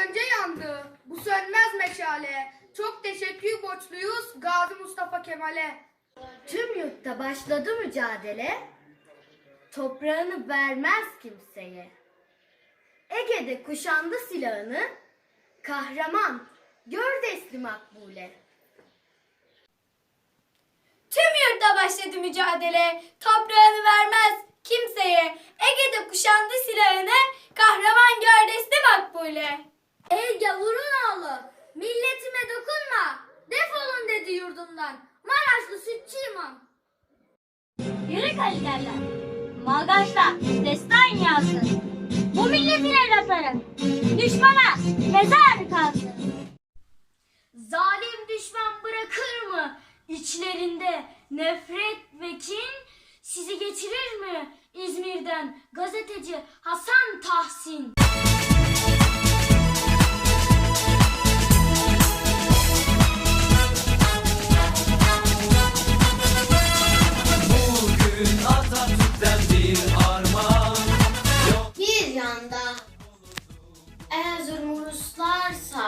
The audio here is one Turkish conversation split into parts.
önce yandı bu sönmez meşale. Çok teşekkür borçluyuz Gazi Mustafa Kemal'e. Tüm yurtta başladı mücadele, toprağını vermez kimseye. Ege'de kuşandı silahını, kahraman, gör desli makbule. Tüm yurtta başladı mücadele, toprağını vermez kimseye. Ege'de kuşandı silahını, kahraman gördesi makbule. Ey gavurun oğlu milletime dokunma. Defolun dedi yurdumdan. Maraşlı sütçü imam. Yürü kaliderler, malgaçla destan yazsın. Bu milletin evlatları, düşmana mezar kalsın. Zalim düşman bırakır mı? İçlerinde nefret ve kin sizi geçirir mi? İzmir'den gazeteci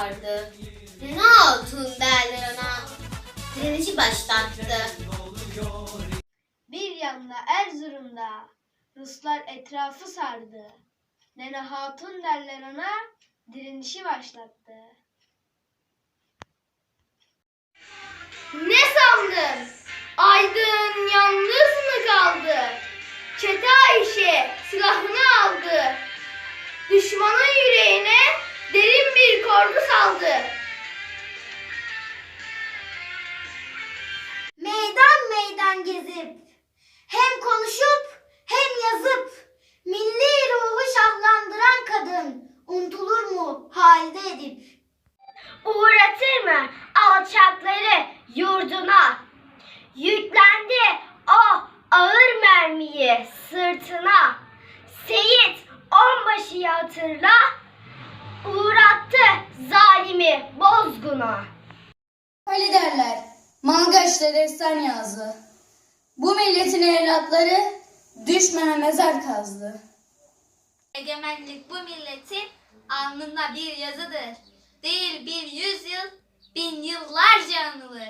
Sardı. Ne hatun derler ona. Direnişi başlattı. Bir yanda Erzurum'da Ruslar etrafı sardı. Nene Hatun derler ona direnişi başlattı. Ne sandın? Gezip hem konuşup hem yazıp milli ruhu şahlandıran kadın unutulur mu halde edip uğratır mı alçakları yurduna yüklendi o ağır mermiyi sırtına Seyit onbaşıyı hatırla uğrattı zalimi bozguna. Öyle derler. Mangaç'ta destan yazdı. Bu milletin evlatları düşmana mezar kazdı. Egemenlik bu milletin alnında bir yazıdır. Değil bir yüzyıl, bin yıllarca anılır.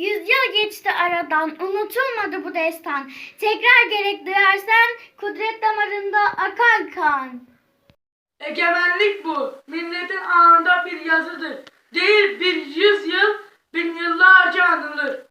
Yüzyıl geçti aradan, unutulmadı bu destan. Tekrar gerek duyarsan, kudret damarında akan kan. Egemenlik bu. Milletin anında bir yazıdır. Değil bir yüzyıl.